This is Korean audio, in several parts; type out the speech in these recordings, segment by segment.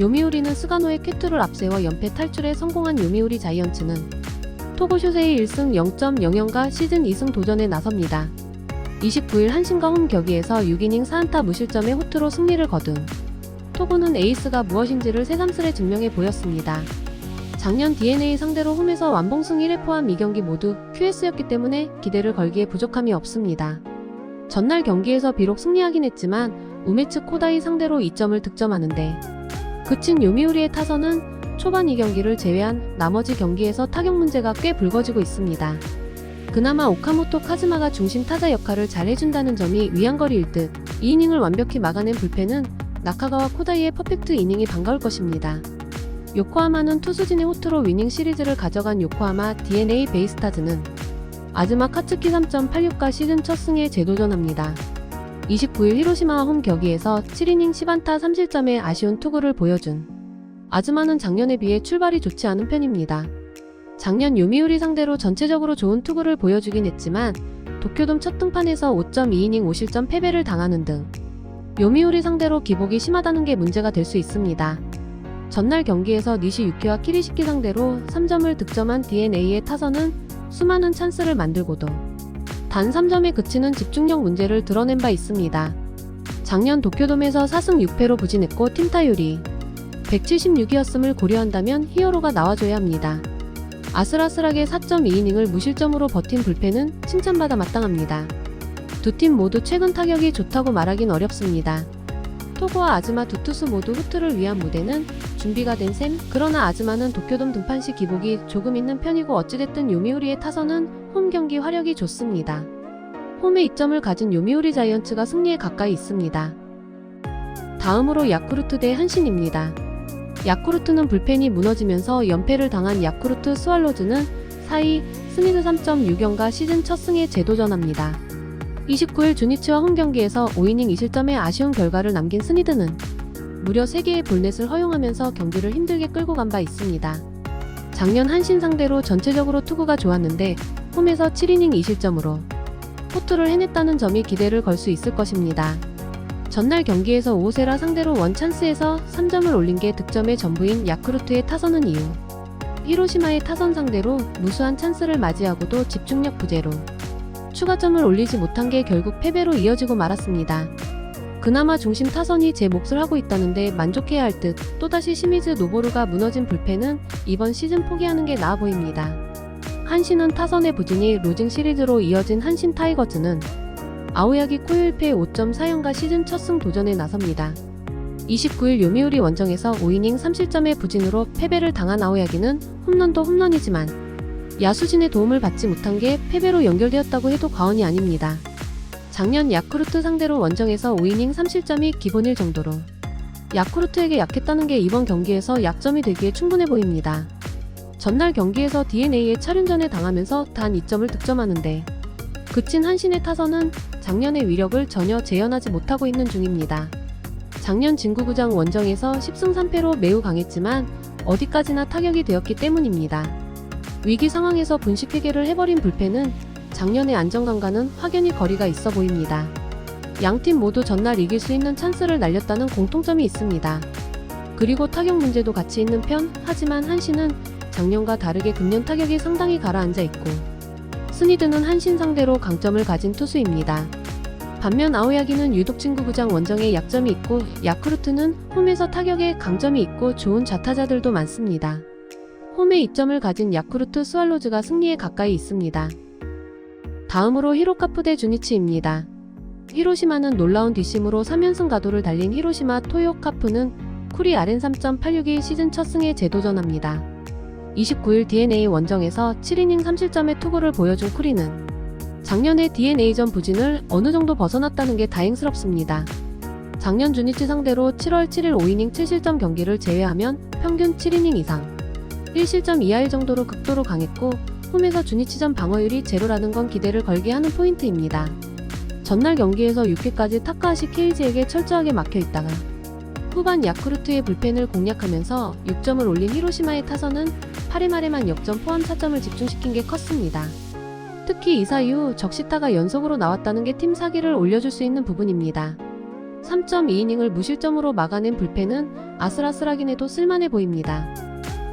요미우리는 스가노의 쾌투를 앞세워 연패 탈출에 성공한 요미우리 자이언츠는 토고쇼세이 1승 0.00과 시즌 2승 도전에 나섭니다. 29일 한신과 홈 격기에서 6이닝 4안타 무실점의 호투로 승리를 거둔 토고는 에이스가 무엇인지를 새삼스레 증명해 보였습니다. 작년 DNA 상대로 홈에서 완봉승 1회 포함 2경기 모두 QS였기 때문에 기대를 걸기에 부족함이 없습니다. 전날 경기에서 비록 승리하긴 했지만 우메츠 코다이 상대로 2점을 득점하는데 그친 요미우리의 타선은 초반 2경기를 제외한 나머지 경기에서 타격 문제가 꽤 불거지고 있습니다. 그나마 오카모토 카즈마가 중심 타자 역할을 잘 해준다는 점이 위안거리일 듯 2이닝을 완벽히 막아낸 불펜은 나카가와 코다이의 퍼펙트 이닝이 반가울 것입니다. 요코하마는 투수진의 호투로 위닝 시리즈를 가져간 요코하마 DNA 베이스타즈는 아즈마 카츠키 3.86과 시즌 첫 승에 재도전합니다. 29일 히로시마와 홈 격기에서 7이닝 10안타 3실점의 아쉬운 투구를 보여준 아즈마는 작년에 비해 출발이 좋지 않은 편입니다. 작년 요미우리 상대로 전체적으로 좋은 투구를 보여주긴 했지만 도쿄돔 첫 등판에서 5.2이닝 5실점 패배를 당하는 등 요미우리 상대로 기복이 심하다는 게 문제가 될 수 있습니다. 전날 경기에서 니시 유키와 키리시키 상대로 3점을 득점한 DNA의 타선은 수많은 찬스를 만들고도 단 3점에 그치는 집중력 문제를 드러낸 바 있습니다. 작년 도쿄돔에서 4승 6패로 부진했고 팀 타율이 176이었음을 고려한다면 히어로가 나와줘야 합니다. 아슬아슬하게 4.2이닝을 무실점으로 버틴 불펜은 칭찬받아 마땅합니다. 두 팀 모두 최근 타격이 좋다고 말하긴 어렵습니다. 토고와 아즈마 두 투수 모두 후투를 위한 무대는 준비가 된 셈. 그러나 아즈마는 도쿄돔 등판 시 기복이 조금 있는 편이고 어찌됐든 요미우리의 타선은 홈 경기 화력이 좋습니다. 홈에 이점을 가진 요미우리 자이언츠가 승리에 가까이 있습니다. 다음으로 야쿠르트 대 한신입니다. 야쿠르트는 불펜이 무너지면서 연패를 당한 야쿠르트 스왈로즈는 4위 스니드 3.6연가 시즌 첫 승에 재도전합니다. 29일 주니치와 홈 경기에서 5이닝 2실점의 아쉬운 결과를 남긴 스니드는 무려 3개의 볼넷을 허용하면서 경기를 힘들게 끌고 간 바 있습니다. 작년 한신 상대로 전체적으로 투구가 좋았는데 홈에서 7이닝 2실점으로 호투를 해냈다는 점이 기대를 걸 수 있을 것입니다. 전날 경기에서 오세라 상대로 원찬스에서 3점을 올린 게 득점의 전부인 야쿠르트의 타선은 이후 히로시마의 타선 상대로 무수한 찬스를 맞이하고도 집중력 부재로 추가점을 올리지 못한 게 결국 패배로 이어지고 말았습니다. 그나마 중심 타선이 제 몫을 하고 있다는데 만족해야 할 듯 또다시 시미즈 노보루가 무너진 불펜은 이번 시즌 포기하는 게 나아 보입니다. 한신은 타선의 부진이 로징 시리즈로 이어진 한신 타이거즈는 아오야기 코요일패 5.4연가 시즌 첫 승 도전에 나섭니다. 29일 요미우리 원정에서 5이닝 3실점의 부진으로 패배를 당한 아오야기는 홈런도 홈런이지만 야수진의 도움을 받지 못한 게 패배로 연결되었다고 해도 과언이 아닙니다. 작년 야쿠르트 상대로 원정에서 5이닝 3실점이 기본일 정도로 야쿠르트에게 약했다는 게 이번 경기에서 약점이 되기에 충분해 보입니다. 전날 경기에서 DNA에 차륜전에 당하면서 단 2점을 득점하는데 그친 한신의 타선은 작년의 위력을 전혀 재현하지 못하고 있는 중입니다. 작년 진구구장 원정에서 10승 3패로 매우 강했지만 어디까지나 타격이 되었기 때문입니다. 위기 상황에서 분식 회계를 해버린 불펜은 작년의 안정감과는 확연히 거리가 있어 보입니다. 양팀 모두 전날 이길 수 있는 찬스를 날렸다는 공통점이 있습니다. 그리고 타격 문제도 같이 있는 편, 하지만 한신은 작년과 다르게 금년 타격이 상당히 가라앉아 있고, 스니드는 한신 상대로 강점을 가진 투수입니다. 반면 아오야기는 유독 친구 구장 원정에 약점이 있고, 야쿠르트는 홈에서 타격에 강점이 있고 좋은 좌타자들도 많습니다. 홈에 이점을 가진 야쿠르트 스왈로즈가 승리에 가까이 있습니다. 다음으로 히로카프 대 주니치입니다. 히로시마는 놀라운 뒷심으로 3연승 가도를 달린 히로시마 토요카프는 쿠리 RN 3.86이 시즌 첫 승에 재도전합니다. 29일 DNA 원정에서 7이닝 3실점의 투구를 보여준 쿠리는 작년의 DNA전 부진을 어느 정도 벗어났다는 게 다행스럽습니다. 작년 주니치 상대로 7월 7일 5이닝 7실점 경기를 제외하면 평균 7이닝 이상, 1실점 이하일 정도로 극도로 강했고 홈에서 주니치전 방어율이 제로라는 건 기대를 걸게 하는 포인트입니다. 전날 경기에서 6회까지 타카하시 케이지에게 철저하게 막혀 있다가 후반 야쿠르트의 불펜을 공략하면서 6점을 올린 히로시마의 타선은 8회 말에만 역전 포함 4점을 집중시킨 게 컸습니다. 특히 이사 이후 적시타가 연속으로 나왔다는 게 팀 사기를 올려줄 수 있는 부분입니다. 3.2이닝을 무실점으로 막아낸 불펜은 아슬아슬하긴 해도 쓸만해 보입니다.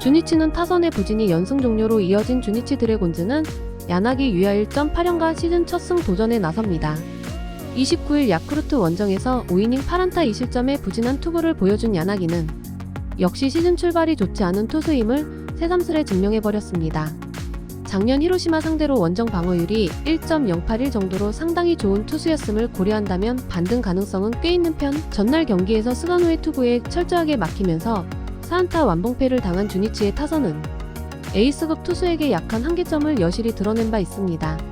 주니치는 타선의 부진이 연승 종료로 이어진 주니치 드래곤즈는 야나기 유야 1.8연가 시즌 첫 승 도전에 나섭니다. 29일 야쿠르트 원정에서 5이닝 8안타 2실점의 부진한 투구를 보여준 야나기는 역시 시즌 출발이 좋지 않은 투수임을 새삼스레 증명해버렸습니다. 작년 히로시마 상대로 원정 방어율이 1.081 정도로 상당히 좋은 투수였음을 고려한다면 반등 가능성은 꽤 있는 편 전날 경기에서 스가노의 투구에 철저하게 막히면서 4안타 완봉패를 당한 주니치의 타선은 에이스급 투수에게 약한 한계점을 여실히 드러낸 바 있습니다.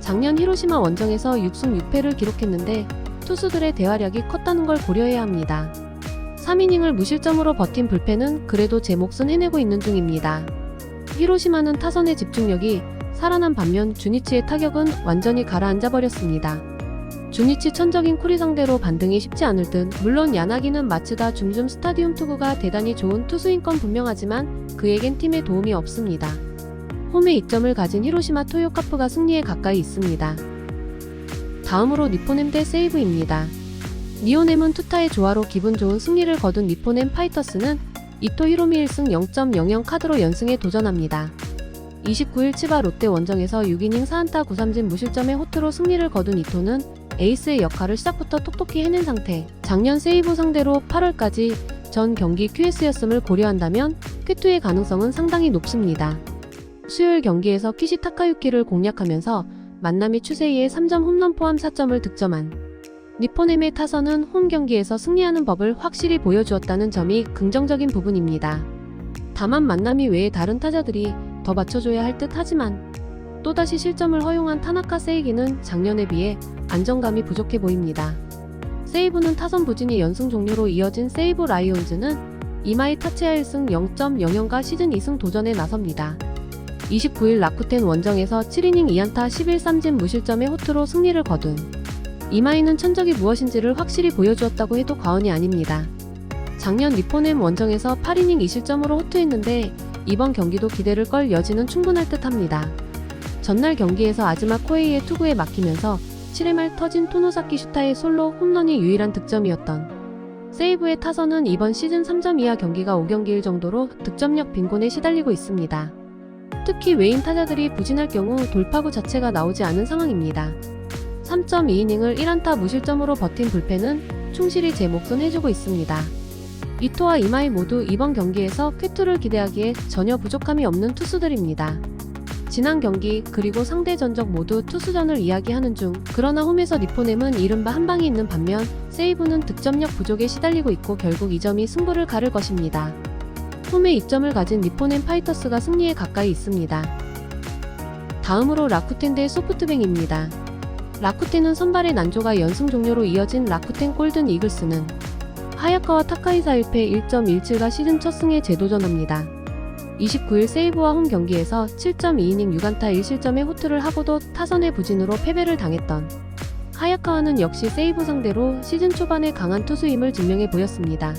작년 히로시마 원정에서 6승 6패를 기록했는데 투수들의 대활약이 컸다는 걸 고려해야 합니다. 3이닝을 무실점으로 버틴 불펜은 그래도 제 몫은 해내고 있는 중입니다. 히로시마는 타선의 집중력이 살아난 반면 주니치의 타격은 완전히 가라앉아 버렸습니다. 주니치 천적인 쿠리 상대로 반등이 쉽지 않을 듯 물론 야나기는 마츠다 줌줌 스타디움 투구가 대단히 좋은 투수인 건 분명하지만 그에겐 팀의 도움이 없습니다. 홈에 이점을 가진 히로시마 토요카프가 승리에 가까이 있습니다. 다음으로 니포넴 대 세이브입니다. 니오넴은 투타의 조화로 기분 좋은 승리를 거둔 니포넴 파이터스는 이토 히로미 1승 0.00 카드로 연승에 도전합니다. 29일 치바 롯데 원정에서 6이닝 4안타 9삼진 무실점의 호투로 승리를 거둔 이토는 에이스의 역할을 시작부터 톡톡히 해낸 상태. 작년 세이브 상대로 8월까지 전 경기 QS였음을 고려한다면 쾌투의 가능성은 상당히 높습니다. 수요일 경기에서 키시 타카유키를 공략하면서 만남이 추세이의 3점 홈런 포함 4점을 득점한 니포넴의 타선은 홈 경기에서 승리하는 법을 확실히 보여주었다는 점이 긍정적인 부분입니다. 다만 만남이 외에 다른 타자들이 더 맞춰줘야 할 듯 하지만 또다시 실점을 허용한 타나카 세이기는 작년에 비해 안정감이 부족해 보입니다. 세이브는 타선 부진이 연승 종료로 이어진 세이브 라이온즈는 이마이 타치아 1승 0.00가 시즌 2승 도전에 나섭니다. 29일 라쿠텐 원정에서 7이닝 2안타 11삼진 무실점의 호투로 승리를 거둔 이마이는 천적이 무엇인지를 확실히 보여주었다고 해도 과언이 아닙니다. 작년 니포넴 원정에서 8이닝 2실점으로 호투했는데 이번 경기도 기대를 걸 여지는 충분할 듯 합니다. 전날 경기에서 아즈마 코에이의 투구에 막히면서 7회 말 터진 토노사키 슈타의 솔로 홈런이 유일한 득점이었던 세이브의 타선은 이번 시즌 3점 이하 경기가 5경기일 정도로 득점력 빈곤에 시달리고 있습니다. 특히 외인 타자들이 부진할 경우 돌파구 자체가 나오지 않은 상황입니다. 3.2이닝을 1안타 무실점으로 버틴 불펜은 충실히 제 몫은 해주고 있습니다. 이토와 이마이 모두 이번 경기에서 쾌투를 기대하기에 전혀 부족함이 없는 투수들입니다. 지난 경기 그리고 상대 전적 모두 투수전을 이야기하는 중 그러나 홈에서 니포넴은 이른바 한방이 있는 반면 세이브는 득점력 부족에 시달리고 있고 결국 이 점이 승부를 가를 것입니다. 홈에 이점을 가진 니포넴 파이터스가 승리에 가까이 있습니다. 다음으로 라쿠텐 대 소프트뱅입니다. 라쿠텐은 선발의 난조가 연승 종료로 이어진 라쿠텐 골든 이글스는 하야카와 타카이사 1패 1.17가 시즌 첫 승에 재도전합니다. 29일 세이브와 홈 경기에서 7.2이닝 6안타 1실점의 호투를 하고도 타선의 부진으로 패배를 당했던 하야카와는 역시 세이브 상대로 시즌 초반에 강한 투수임을 증명해 보였습니다.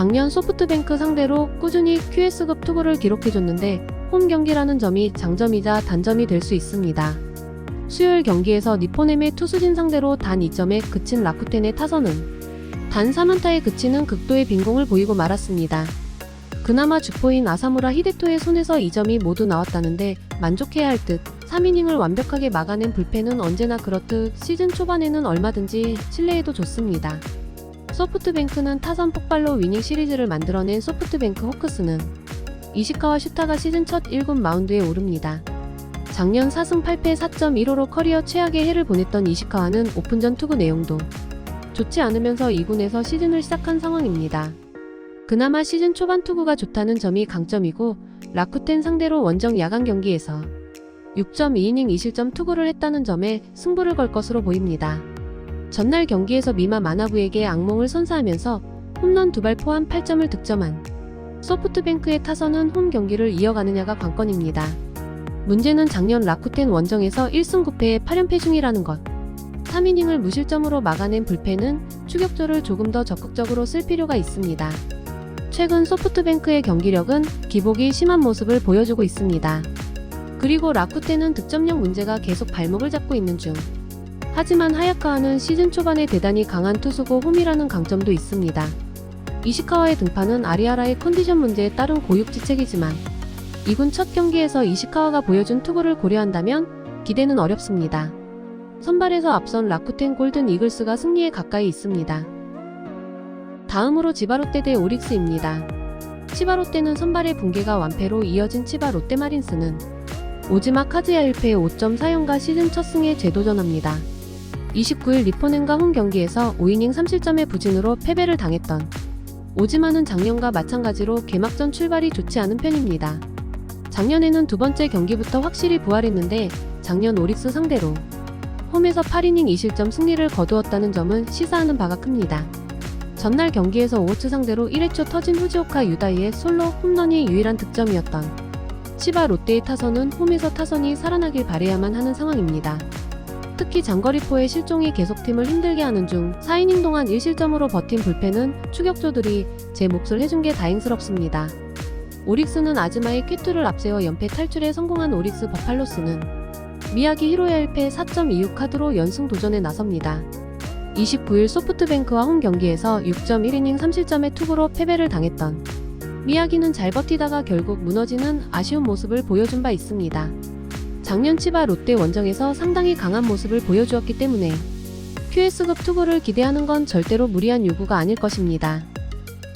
작년 소프트뱅크 상대로 꾸준히 QS급 투구를 기록해줬는데 홈 경기라는 점이 장점이자 단점이 될 수 있습니다. 수요일 경기에서 니포넴의 투수진 상대로 단 2점에 그친 라쿠텐의 타선은 단 3안타에 그치는 극도의 빈공을 보이고 말았습니다. 그나마 주포인 아사무라 히데토의 손에서 2점이 모두 나왔다는데 만족해야 할 듯 3이닝을 완벽하게 막아낸 불펜은 언제나 그렇듯 시즌 초반에는 얼마든지 신뢰해도 좋습니다. 소프트뱅크는 타선 폭발로 위닝 시리즈를 만들어낸 소프트뱅크 호크스는 이시카와 슈타가 시즌 첫 1군 마운드에 오릅니다. 작년 4승 8패 4.15로 커리어 최악의 해를 보냈던 이시카와는 오픈전 투구 내용도 좋지 않으면서 2군에서 시즌을 시작한 상황입니다. 그나마 시즌 초반 투구가 좋다는 점이 강점이고 라쿠텐 상대로 원정 야간 경기에서 6.2이닝 2실점 투구를 했다는 점에 승부를 걸 것으로 보입니다. 전날 경기에서 미마 마나부에게 악몽을 선사하면서 홈런 두 발 포함 8점을 득점한 소프트뱅크의 타선은 홈 경기를 이어가느냐가 관건입니다. 문제는 작년 라쿠텐 원정에서 1승 9패의 8연패 중이라는 것. 3이닝을 무실점으로 막아낸 불펜은 추격조를 조금 더 적극적으로 쓸 필요가 있습니다. 최근 소프트뱅크의 경기력은 기복이 심한 모습을 보여주고 있습니다. 그리고 라쿠텐은 득점력 문제가 계속 발목을 잡고 있는 중. 하지만 하야카와는 시즌 초반에 대단히 강한 투수고 홈이라는 강점도 있습니다. 이시카와의 등판은 아리아라의 컨디션 문제에 따른 고육지책이지만 이군 첫 경기에서 이시카와가 보여준 투구를 고려한다면 기대는 어렵습니다. 선발에서 앞선 라쿠텐 골든 이글스가 승리에 가까이 있습니다. 다음으로 지바롯데 대 오릭스입니다. 치바롯데는 선발의 붕괴가 완패로 이어진 치바 롯데마린스는 오지마 카즈야 1패 5점 사연과 시즌 첫 승에 재도전합니다. 29일 리포넨과 홈 경기에서 5이닝 3실점의 부진으로 패배를 당했던 오지마는 작년과 마찬가지로 개막전 출발이 좋지 않은 편입니다. 작년에는 두 번째 경기부터 확실히 부활했는데 작년 오릭스 상대로 홈에서 8이닝 2실점 승리를 거두었다는 점은 시사하는 바가 큽니다. 전날 경기에서 오호츠 상대로 1회 초 터진 후지오카 유다이의 솔로 홈런이 유일한 득점이었던 치바 롯데의 타선은 홈에서 타선이 살아나길 바래야만 하는 상황입니다. 특히 장거리포의 실종이 계속 팀을 힘들게 하는 중 4이닝 동안 1실점으로 버틴 불펜은 추격조들이 제 몫을 해준 게 다행스럽습니다. 오릭스는 아즈마의 퀴투를 앞세워 연패 탈출에 성공한 오릭스 버팔로스는 미야기 히로야 1패 4.26 카드로 연승 도전에 나섭니다. 29일 소프트뱅크와 홈 경기에서 6.1이닝 3실점의 투구로 패배를 당했던 미야기는 잘 버티다가 결국 무너지는 아쉬운 모습을 보여준 바 있습니다. 작년 치바 롯데 원정에서 상당히 강한 모습을 보여주었기 때문에 QS급 투구를 기대하는 건 절대로 무리한 요구가 아닐 것입니다.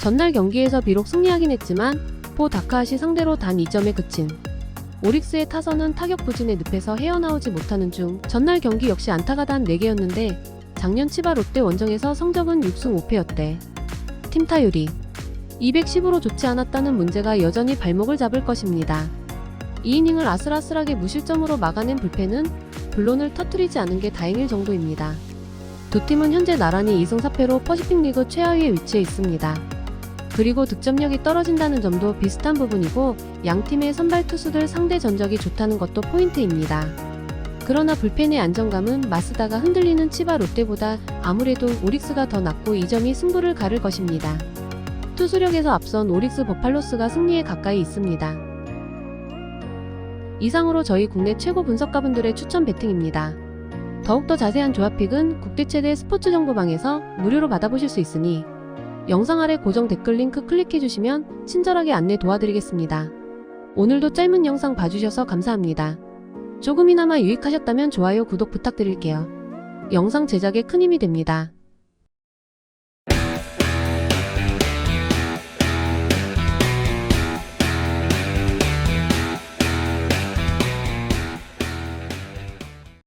전날 경기에서 비록 승리하긴 했지만 포 다카하시 상대로 단 2점에 그친 오릭스의 타선은 타격 부진의 늪에서 헤어나오지 못하는 중 전날 경기 역시 안타가 단 4개였는데 작년 치바 롯데 원정에서 성적은 6승 5패였대. 팀 타율이 210으로 좋지 않았다는 문제가 여전히 발목을 잡을 것입니다. 2이닝을 아슬아슬하게 무실점으로 막아낸 불펜은 블론을 터뜨리지 않은 게 다행일 정도입니다. 두 팀은 현재 나란히 2승 4패로 퍼시픽 리그 최하위에 위치해 있습니다. 그리고 득점력이 떨어진다는 점도 비슷한 부분이고 양 팀의 선발 투수들 상대 전적이 좋다는 것도 포인트입니다. 그러나 불펜의 안정감은 마스다가 흔들리는 치바 롯데보다 아무래도 오릭스가 더 낫고 이 점이 승부를 가를 것입니다. 투수력에서 앞선 오릭스 버팔로스가 승리에 가까이 있습니다. 이상으로 저희 국내 최고 분석가분들의 추천 배팅입니다. 더욱더 자세한 조합픽은 국대 최대 스포츠 정보방에서 무료로 받아보실 수 있으니 영상 아래 고정 댓글 링크 클릭해주시면 친절하게 안내 도와드리겠습니다. 오늘도 짧은 영상 봐주셔서 감사합니다. 조금이나마 유익하셨다면 좋아요, 구독 부탁드릴게요. 영상 제작에 큰 힘이 됩니다.